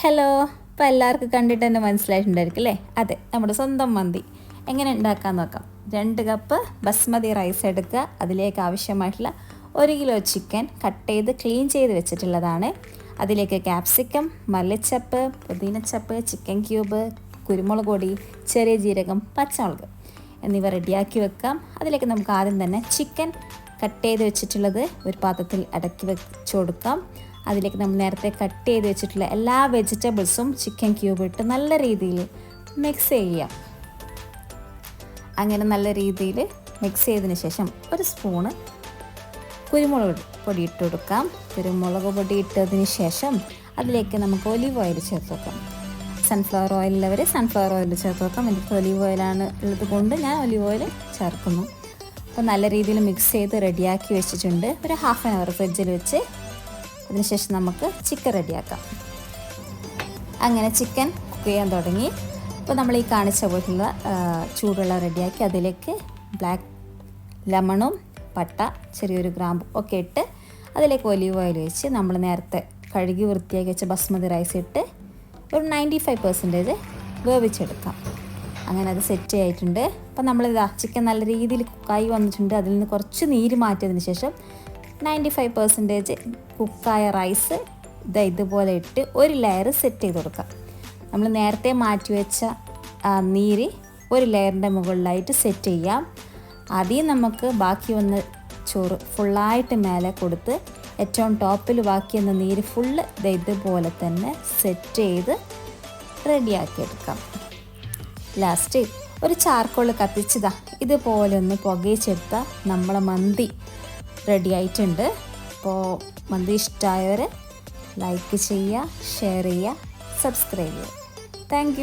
Hello ഇപ്പം എല്ലാവർക്കും കണ്ടിട്ട് തന്നെ മനസ്സിലായിട്ടുണ്ടായിരിക്കും അല്ലേ? അതെ നമ്മുടെ സ്വന്തം മന്തി. എങ്ങനെ ഉണ്ടാക്കാൻ നോക്കാം. രണ്ട് കപ്പ് ബസ്മതി റൈസ് എടുക്കുക. അതിലേക്ക് ആവശ്യമായിട്ടുള്ള ഒരു കിലോ ചിക്കൻ കട്ട് ചെയ്ത് ക്ലീൻ ചെയ്ത് വെച്ചിട്ടുള്ളതാണ്. അതിലേക്ക് ക്യാപ്സിക്കം മല്ലിച്ചപ്പ് പുതിനച്ചപ്പ് ചിക്കൻ ക്യൂബ് കുരുമുളക് പൊടി ചെറിയ ജീരകം പച്ചമുളക് എന്നിവ റെഡിയാക്കി വെക്കാം. അതിലേക്ക് നമുക്ക് ആദ്യം തന്നെ ചിക്കൻ കട്ട് ചെയ്ത് വെച്ചിട്ടുള്ളത് ഒരു പാത്രത്തിൽ അടക്കി വെച്ച് കൊടുക്കാം. അതിലേക്ക് നമ്മൾ നേരത്തെ കട്ട് ചെയ്ത് വെച്ചിട്ടുള്ള എല്ലാ വെജിറ്റബിൾസും ചിക്കൻ ക്യൂബ് ഇട്ട് നല്ല രീതിയിൽ മിക്സ് ചെയ്യാം അങ്ങനെ നല്ല രീതിയിൽ മിക്സ് ചെയ്തതിന് ശേഷം ഒരു സ്പൂണ് കുരുമുളക് പൊടി ഇട്ട് കൊടുക്കാം. കുരുമുളക് പൊടി ഇട്ടതിന് ശേഷം അതിലേക്ക് നമുക്ക് ഒലിവ് ഓയിൽ ചേർത്ത് വെക്കാം. സൺഫ്ലവർ ഓയിലുള്ളവർ സൺഫ്ലവർ ഓയിൽ ചേർത്ത് വെക്കാം. എനിക്ക് ഒലിവ് ഓയിലാണ് ഉള്ളത് കൊണ്ട് ഞാൻ ഒലിവ് ഓയിൽ ചേർക്കുന്നു. അപ്പോൾ നല്ല രീതിയിൽ മിക്സ് ചെയ്ത് റെഡിയാക്കി വെച്ചിട്ടുണ്ട്. ഒരു ഹാഫ് ആൻ അവർ ഫ്രിഡ്ജിൽ വെച്ച് അതിനുശേഷം നമുക്ക് ചിക്കൻ റെഡിയാക്കാം. അങ്ങനെ ചിക്കൻ കുക്ക് ചെയ്യാൻ തുടങ്ങി. അപ്പോൾ നമ്മൾ ഈ കാണിച്ച പോലുള്ള ചൂടുള്ള റെഡിയാക്കി അതിലേക്ക് ബ്ലാക്ക് ലെമണും പട്ട ചെറിയൊരു ഗ്രാമ്പും ഒക്കെ ഇട്ട് അതിലേക്ക് ഒലീവ് ഓയിൽ വെച്ച് നമ്മൾ നേരത്തെ കഴുകി വൃത്തിയാക്കി വെച്ച ബസ്മതി റൈസ് ഇട്ട് ഒരു നയന്റി ഫൈവ് പെർസെന്റേജ് വേവിച്ചെടുക്കാം. അങ്ങനെ അത് സെറ്റ് ആയിട്ടുണ്ട്. അപ്പം നമ്മളിതാ ചിക്കൻ നല്ല രീതിയിൽ കുക്കായി വന്നിട്ടുണ്ട്. അതിൽ നിന്ന് കുറച്ച് നീര് മാറ്റിയതിന് ശേഷം നയന്റി ഫൈവ് പെർസെന്റേജ് കുക്കായ റൈസ് ഇതാ ഇതുപോലെ ഇട്ട് ഒരു ലെയർ സെറ്റ് ചെയ്ത് കൊടുക്കാം. നമ്മൾ നേരത്തെ മാറ്റി വെച്ച നീര് ഒരു ലെയറിന്റെ മുകളിലായിട്ട് സെറ്റ് ചെയ്യാം. ആദ്യം നമുക്ക് ബാക്കി വന്ന ചോറ് ഫുള്ളായിട്ട് മേലെ കൊടുത്ത് ഏറ്റവും ടോപ്പിൽ ബാക്കി വന്ന നീര് ഫുള്ള് ഇതുപോലെ തന്നെ സെറ്റ് ചെയ്ത് റെഡിയാക്കി എടുക്കാം. ലാസ്റ്റ് ഒരു ചാർക്കോൾ കത്തിച്ചതാ. ഇതുപോലെ ഒന്ന് പുകയിച്ചെടുത്താൽ നമ്മളെ മന്തി റെഡി ആയിട്ടുണ്ട് അപ്പോൾ മന്തി ഇഷ്ടമായവർ ലൈക്ക് ചെയ്യുക ഷെയർ ചെയ്യുക സബ്സ്ക്രൈബ് ചെയ്യുക. താങ്ക്